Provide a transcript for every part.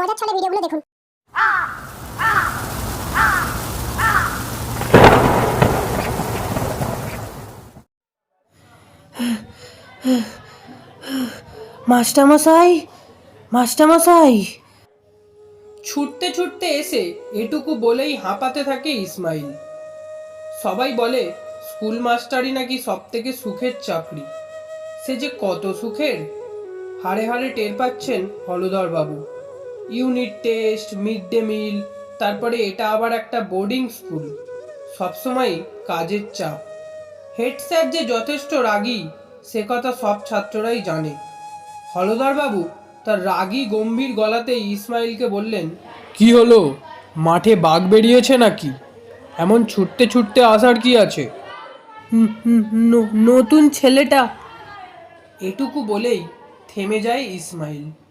মজার ছলে ভিডিওগুলো দেখুন। মাস্টারমশাই মাস্টারমশাই। ছুটতে ছুটতে এসে এটুকু বলেই হাঁপাতে থাকে ইসমাইল। সবাই বলে স্কুল মাস্টারই নাকি সব থেকে সুখের চাকরি। সে যে কত সুখের? হাড়ে হাড়ে টের পাচ্ছেন হলধর বাবু unit test mid day meal তারপরে এটা আবার একটা বোর্ডিং স্কুল। সবসময় কাজের চাপ। হেড স্যার যে যথেষ্ট রাগী সে কথা সব ছাত্ররাই জানে। হলধর বাবু তার রাগী গম্ভীর গলাতেই ইসমাইলকে বললেন কি হলো? মাঠে বাঘ বেরিয়েছে নাকি? এমন ছুটতে ছুটতে আসার কি আছে? হুম, হুম, নতুন ছেলেটা। এটুকু বলেই থেমে যায় ইসমাইল।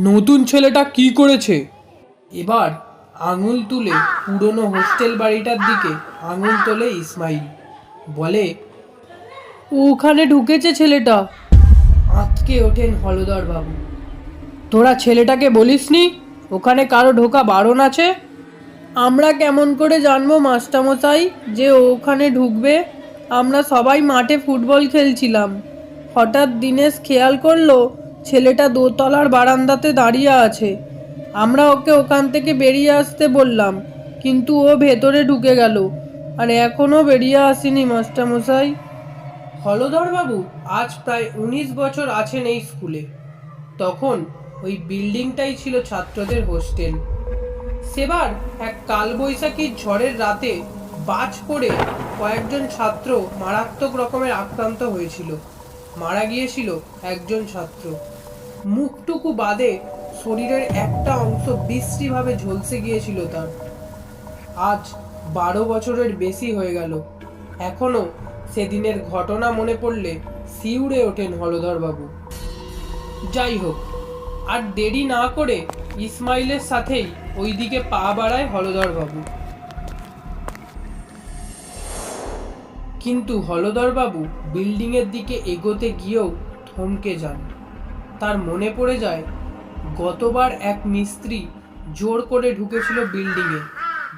নতুন ছেলেটা কি করেছে? এবার আঙুল তুলে পুরনো হোস্টেল বাড়িটার দিকে আঙুল তোলে ইসমাইল। বলে ওখানে ঢুকেছে ছেলেটা। আঁতকে ওঠেন হলদর বাবু। তোরা ছেলেটাকে বলিসনি? ওখানে কারও ঢোকা বারণ আছে? আমরা কেমন করে জানব মাস্টারমশাই যে ওখানে ঢুকবে? আমরা সবাই মাঠে ফুটবল খেলছিলাম। হঠাৎ দিনেশ খেয়াল করল ছেলেটা দোতলার বারান্দাতে দাঁড়িয়ে আছে। আমরা ওকে ওখান থেকে বেরিয়ে আসতে বললাম, কিন্তু ও ভেতরে ঢুকে গেল। আর এখনও বেরিয়ে আসেনি মাস্টারমশাই। হলধর বাবু, আজ প্রায় উনিশ বছর আছেন এই স্কুলে। তখন ওই বিল্ডিংটাই ছিল ছাত্রদের হোস্টেল। সেবার এক কালবৈশাখীর ঝড়ের রাতে বাজ পড়ে কয়েকজন ছাত্র মারাত্মক রকমের আক্রান্ত হয়েছিল। মারা গিয়েছিল একজন ছাত্র। মুখটুকু বাদে শরীরের একটা অংশ বিশ্রীভাবে ঝলসে গিয়েছিল তার। আজ বারো বছরের বেশি হয়ে গেল। এখনও সেদিনের ঘটনা মনে পড়লে শিউরে ওঠেন হলধরবাবু। যাই হোক, আর দেরি না করে ইসমাইলের সাথেই ওইদিকে পা বাড়ায় হলধরবাবু। কিন্তু হলধরবাবু বিল্ডিংয়ের দিকে এগোতে গিয়েও থমকে যান। তার মনে পড়ে যায়, গতবার এক মিস্ত্রি জোর করে ঢুকেছিল বিল্ডিংয়ে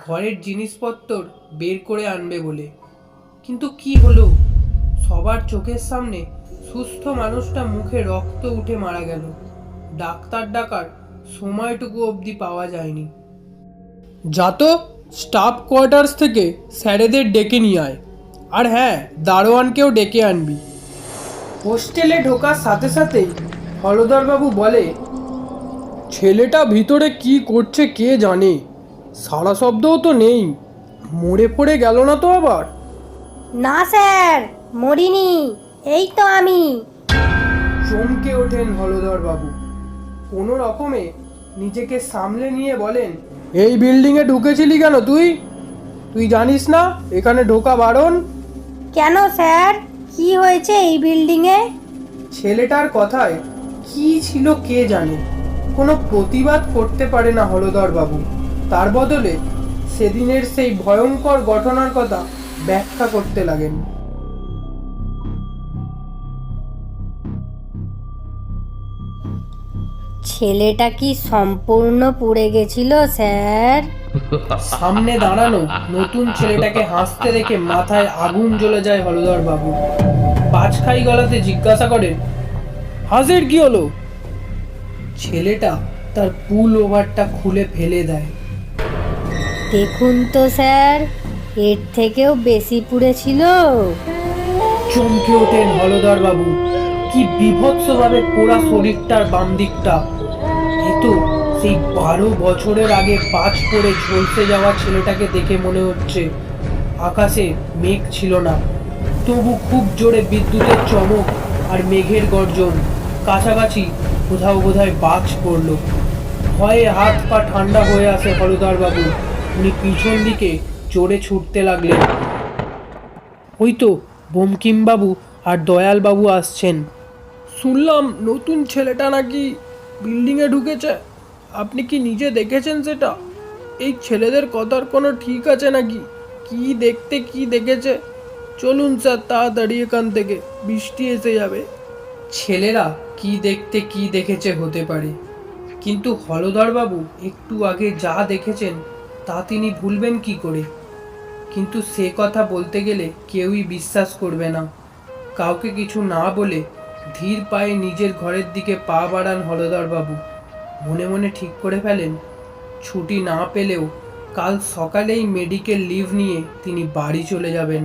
ঘরের জিনিসপত্র বের করে আনবে বলে। কিন্তু কি হলো? সবার চোখের সামনে সুস্থ মানুষটা মুখে রক্ত উঠে মারা গেল। ডাক্তার ডাকার সময়টুকু অবধি পাওয়া যায়নি। যাতো স্টাফ কোয়ার্টার্স থেকে স্যারেদের ডেকে নিয়ে আয়। আর হ্যাঁ দারোয়ানকেও ডেকে আনবি। হোস্টেলে ঢোকার সাথে সাথেই হলধরবাবু বলে ছেলেটা ভিতরে কি করছে কে জানে? সারা শব্দও তো নেই। মরে পড়ে গেল না তো আবার? না স্যার মরিনি এই তো আমি। চমকে ওঠেন হলধর বাবু কোনো রকমে নিজেকে সামলে নিয়ে বলেন এই বিল্ডিংয়ে ঢুকেছিলি কেন তুই? তুই জানিস না এখানে ঢোকা বারণ? কেন স্যার? কি হয়েছে এই বিল্ডিংয়ে? ছেলেটার কথায় কি ছিল কে জানে? কোনো প্রতিবাদ করতে পারে না হলধর বাবু তার বদলে সেদিনের সেই ভয়ঙ্কর ঘটনার কথা ব্যাখ্যা করতে লাগেন। ছেলেটা কি সম্পূর্ণ পুড়ে গেছিল স্যার? সামনে দাঁড়ানো নতুন ছেলেটাকে হাসতে দেখে মাথায় আগুন জ্বলে যায় হলধর বাবু পাঁচখাই গলাতে জিজ্ঞাসা করেন হাসির কি হলো? ছেলেটা তার পুল ওভারটা খুলে ফেলে দেয়। দেখুন তো স্যার এর থেকেও বেশি পুড়েছিল চমকে ওঠেন হলধর বাবু। কি বিভৎসভাবে পোড়া শরীরটার বাম দিকটা। এ তো সেই বারো বছরের আগে পাঁচ পড়ে ঝলসে যাওয়া ছেলেটাকে দেখে মনে হচ্ছে। আকাশে মেঘ ছিল না। তবু খুব জোরে বিদ্যুতের চমক আর মেঘের গর্জন। কাছাকাছি কোথাও কোথায় বাজ পড়ল। ভয়ে হাত পা ঠান্ডা হয়ে আসে হলধর বাবু উনি পিছন দিকে জোরে ছুটতে লাগলেন। ওই তো বঙ্কিমবাবু আর দয়ালবাবু আসছেন। শুনলাম নতুন ছেলেটা নাকি বিল্ডিংয়ে ঢুকেছে। আপনি কি নিজে দেখেছেন সেটা? এই ছেলেদের কথার কোনো ঠিক আছে নাকি? কি দেখতে কি দেখেছে? চলুন স্যার, তাড়াতাড়ি এখান থেকে। বৃষ্টি এসে যাবে। ছেলেরা কি দেখতে কি দেখেছে হতে পারে। কিন্তু হলদরবাবু একটু আগে যা দেখেছেন, তা তিনি ভুলবেন কি করে? কিন্তু সে কথা বলতে গেলে কেউই বিশ্বাস করবে না। কাউকে কিছু না বলে ধীর পায়ে নিজের ঘরের দিকে পা বাড়ান হলদরবাবু মনে মনে ঠিক করে ফেলেন, ছুটি না পেলেও কাল সকালেই মেডিকেল লিভ নিয়ে তিনি বাড়ি চলে যাবেন।